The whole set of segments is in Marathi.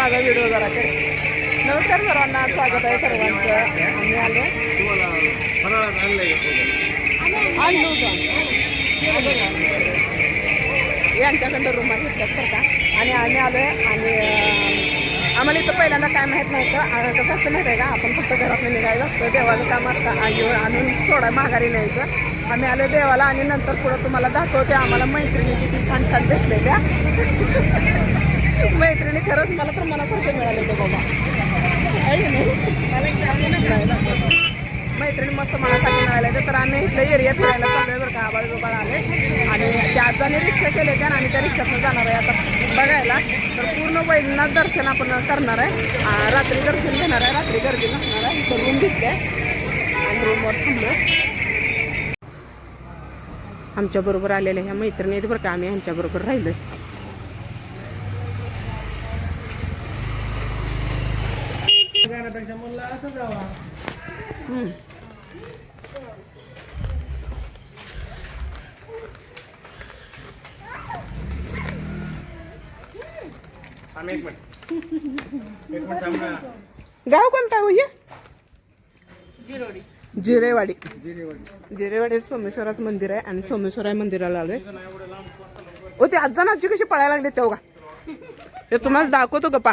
माझा व्हिडिओ जरा कर. नमस्कार सर्वांना स्वागत आहे सर्वांचं. आम्ही आलो. आणलो यांच्याकडं रुमाल घेतल्यात तर का. आणि आम्ही आलो आहे आणि आम्हाला इथं पहिल्यांदा काय माहीत नव्हतं. तर कसं असतं माहिती आहे का? आपण फक्त घरातून निघायचं असतं. देवाचं काम असतं. आईवर आणून सोडा माघारी न्यायचं. आम्ही आलो देवाला आणि नंतर पुढं तुम्हाला दाखवते. आम्हाला मैत्रिणी किती छान छान भेटलेल्या. मैत्रिणी खरंच मला तर मनासारखे मिळाले ते बाबा. आहे नाही. मैत्रिणी मस्त मनासाठी मिळाल्या तर आम्ही इथल्या एरियात फिरायला चाललोय बरं का आबाळ आले. आणि त्या आजाने रिक्षा केले त्या आणि त्या रिक्षातनं जाणार आहे आता बघायला. तर पूर्ण वैद्यनाथ दर्शन आपण करणार आहे. रात्री दर्शन घेणार आहे रात्री गर्दी नसणार आहे. इथं रूम घेतली आहे आणि रूमवर थांबलो आमच्या बरोबर आलेल्या ह्या मैत्रिणी बरं का आम्ही ह्यांच्या बरोबर गाव कोणतं आहे हो हे जिरोडी. जिरेवाडी. जिरेवाडी. जिरेवाडीत सोमेश्वराचं मंदिर आहे आणि सोमेश्वरा मंदिराला आलोय. ओ ते आजा ना आजी कशी पळायला लागले तेव्हा? ते तुम्हाला दाखवतो गप्पा.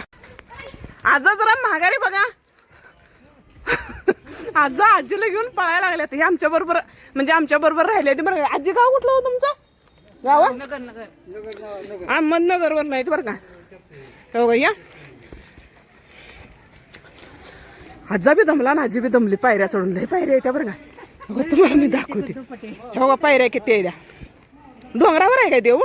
आजा जरा माघारी बघा. आजा आजीला घेऊन पळायला लागले हे आमच्या बरोबर म्हणजे आमच्या बरोबर राहिले ते बरं का. आजी गाव कुठलं हो तुमचं? गाव अहमदनगरवर नाही बरं का. हो का या. आजा बी दमला ना आजी बी दमली. पायऱ्या चढून लय पायऱ्या येत्या बरं का. हो तुम्हाला मी दाखवते. हो का पायऱ्या किती आहे त्या? डोंगरावर आहे काय देव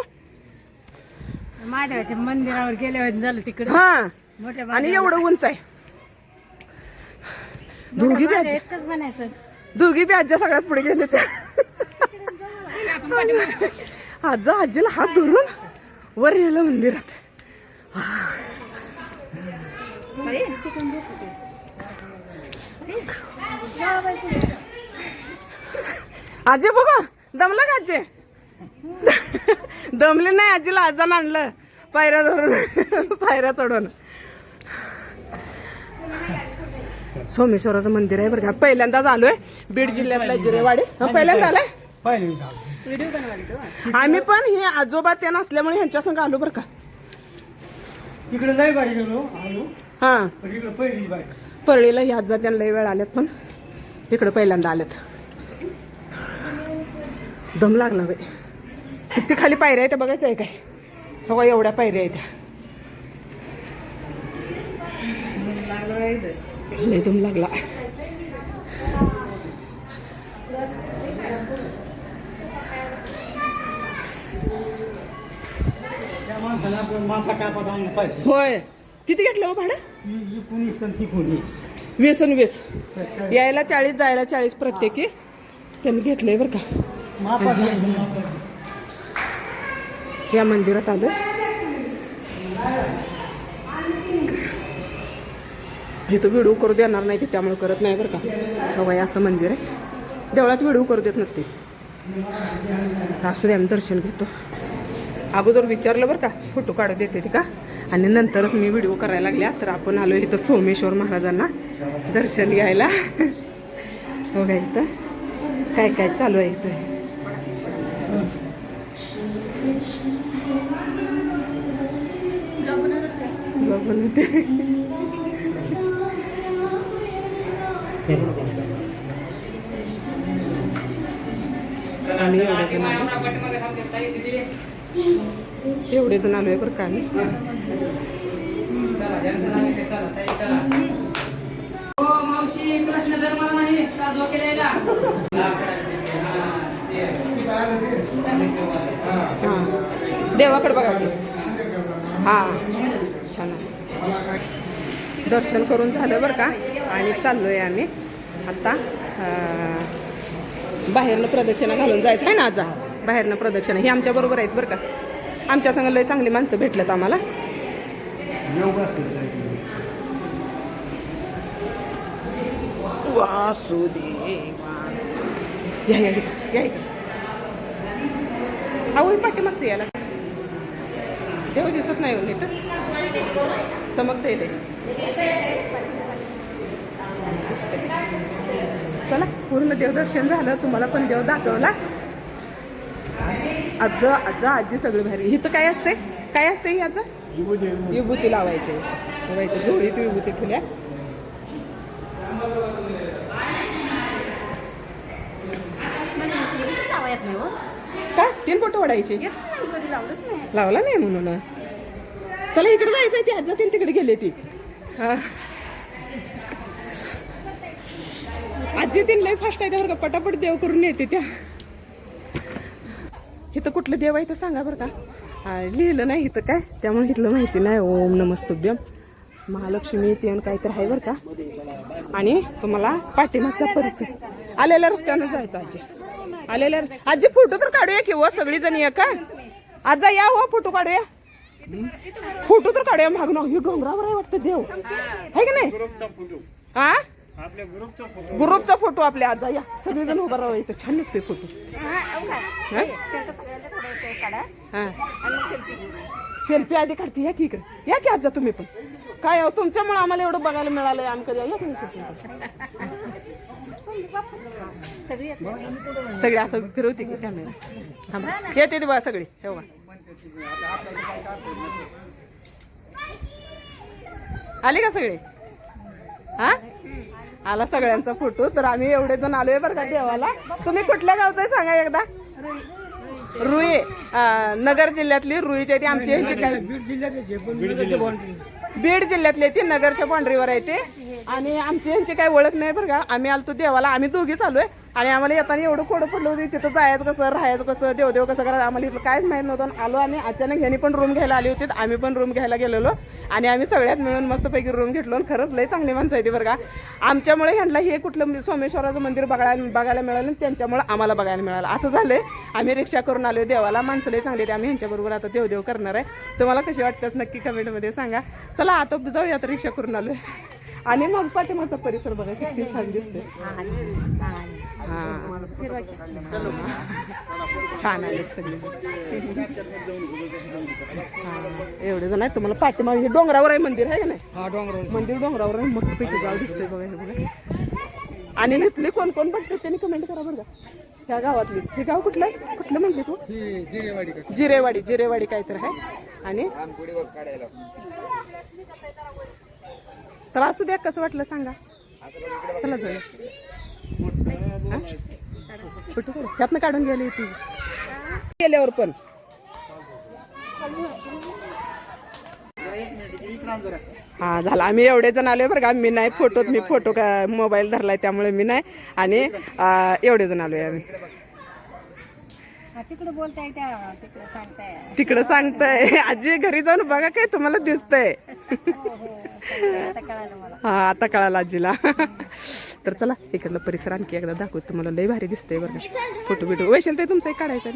महादेवाच्या मंदिरावर गेल्यावर झालं तिकडे. हा. मोठ्या आणि एवढं उंच आहे. दोघी बी आजी म्हणायचं दोघी बी आज्या सगळ्यात पुढे गेले त्या. आजा आजीला हात धरून. वर नेलं मंदिरात. आजी बघा दमलं का आजी? दमले नाही आजीला आजानं आणलं. पायऱ्या धरून पायऱ्या चढून. सोमेश्वराचं मंदिर आहे बरं का. पहिल्यांदाच आलोय बीड जिल्ह्यातल्या जिरेवाडी. हं, पहिल्यांदा आलाय? आम्ही पण हे आजोबा त्या नसल्यामुळे ह्यांच्या संग आलो बरं का. इकडे नाही बाई गेलो आलो. हा. इकडे पहिली बाई. परळीला ह्या आजा त्यांना लय वेळ आल्यात पण. इकडं पहिल्यांदा आल्यात. दम लागला बाई. किती खाली पायऱ्या आहेत त्या बघायचं आहे काय? हो का, एवढ्या पायऱ्या आहेत. लय दम लागला. होय. किती घेतलं हो भाडं? वीस आणि वीस. यायला चाळीस जायला चाळीस प्रत्येकी त्यांनी घेतलंय बरं का. या मंदिरात आलो इथं व्हिडिओ करू देणार नाही ते त्यामुळे करत नाही बरं का. हो बाई असं मंदिर आहे. देवळात व्हिडिओ करू देत नसते असू दे आम्ही दर्शन घेतो. अगोदर विचारलं बरं का फोटो काढू देते ते का? आणि नंतरच मी व्हिडिओ करायला लागल्या. तर आपण आलो इथं सोमेश्वर महाराजांना दर्शन घ्यायला. हो का इथं? काय काय चालू आहे इथं? बघून ते एवढे जण आलो आलोय बरं का आम्ही हां देवाकडे बघा. हां छान आहे. दर्शन करून झालं बरं का? आणि चाललोय आम्ही. आता बाहेरनं प्रदक्षिणा घालून जायचं आहे ना आजा. बाहेरनं प्रदक्षिणा. ही आमच्या बरोबर आहेत बरं का? आमच्या संग लय चांगली माणसं भेटलेत आम्हाला. वासुदेवा. या या या इकडं. अहो हे पाठीमागचं याला. तेव्हा दिसत नाही हो नीट. चमकते ते. चला पूर्ण देवदर्शन झालं तुम्हाला पण देव दाखवला. आज आज आजी सगळी भारी. इथं काय असते? काय असते ही आज? विभूती लावायची. इथं जोडीत विभूती ठेवल्या. हो. का? तीन फोटो नाही. लावला नाही म्हणून. चला इकडे जायचं ती आजा तीन तिकडे गेले ती. हा. आजी तीन लय फास्ट आहे बरं का. पटापट देव करून येते त्या. इथं कुठलं देव आहे तर सांगा बरं का. लिहिलं नाही इथं काय. त्यामुळे इथलं माहिती नाही. ओम नमस्तुभ्यम महालक्ष्मी ते काहीतरी आहे बरं का. आणि तुम्हाला पाठीमागचा परिसर. आलेल्या रस्त्यानं जायचं आजी. आलेल्या आजी फोटो तर काढूया किंवा व सगळी जण या का आजा या हो फोटो काढूया. फोटो तर काढूया मागणं हे डोंगरावर आहे वाटतं देव. आहे का नाही? हा ग्रुपचा फोटो आपल्या आजा या. सगळेजण उभा राहा इथं छान निघते फोटो. सेल्फी आधी काढते या की इकडे. या की आजा तुम्ही पण. काय हो तुमच्यामुळे आम्हाला एवढं बघायला मिळालंय आम्ही कधी या तुम्ही सगळे असं फिरवते की कॅमेरा येते ते सगळी. हे बा आले का सगळे? हा? आला सगळ्यांचा फोटो तर आम्ही एवढे जण आलोय बरं का देवाला. तुम्ही कुठल्या गावचं आहे सांगा एकदा? रुई नगर जिल्ह्यातली रुईची ती आमची. बीड जिल्ह्यातली ती नगरच्या बाउंड्रीवर आहे ते. आणि आमची यांची काही ओळख नाही बरं का? आम्ही आलतो देवाला आम्ही दोघीच आलोय. आणि आम्हाला येताना एवढं कोडं पडलं होती तिथं जायचं कसं राहायचं कसं देवदेव कसं करायचं आम्हाला इथलं काहीच माहीत नव्हतं. आलो आणि अचानक ह्यांनी पण रूम घ्यायला आली होती आम्ही पण रूम घ्यायला गेलेलो. आणि आम्ही सगळ्यात मिळून मस्तपैकी रूम घेतलो आणि खरंच लई चांगली माणसं आहे ती बरं का. आमच्यामुळे ह्यांना हे कुठलं सोमेश्वराचं मंदिर बघायला बघायला मिळालं आणि त्यांच्यामुळे आम्हाला बघायला मिळालं. असं झालंय. आम्ही रिक्षा करून आलो देवाला माणसं लई चांगली आहेत. आम्ही ह्यांच्याबरोबर आता देवदेव करणार आहे. तुम्हाला कशी वाटतात नक्की कमेंटमध्ये सांगा. चला आता जाऊया आता रिक्षा करून आलोय. आणि मग पाठीमागचा परिसर बघा किती छान दिसते हा. छान आले सगळे. हा, एवढे जण आहेत तुम्हाला पाठीमागे हे डोंगरावर आहे मंदिर आहे का नाही? मंदिर डोंगरावर आहे मस्त पैकी गाव दिसतंय बघा हे बघा. आणि इथले कोण कोण बघतात त्यांनी कमेंट करा बरं का? ह्या गावातली. हे गाव कुठलं आहे? कुठलं म्हटले तू? जिरेवाडी जिरेवाडी काहीतरी आहे. आणि? तर असू द्या कसं वाटलं सांगा. चला जाऊया. काढू. त्यातनं काढून गेली ती गेल्यावर पण. हा झाला. आम्ही एवढे जण आले बरं का. मी नाही फोटोत मी फोटो का मोबाईल धरलाय त्यामुळे मी नाही. आणि एवढे जण आलोय आम्ही. तिकडे बोलताय त्या तिकडे सांगताय तिकडं सांगताय आजी घरी जाऊन बघा काय तुम्हाला दिसतंय हा आता कळाला आजीला तर चला इकडलं परिसर आणखी एकदा दाखवत तुम्हाला लय भारी दिसतंय बरं फोटो बिटो वैशाल ते तुमचा काढायचा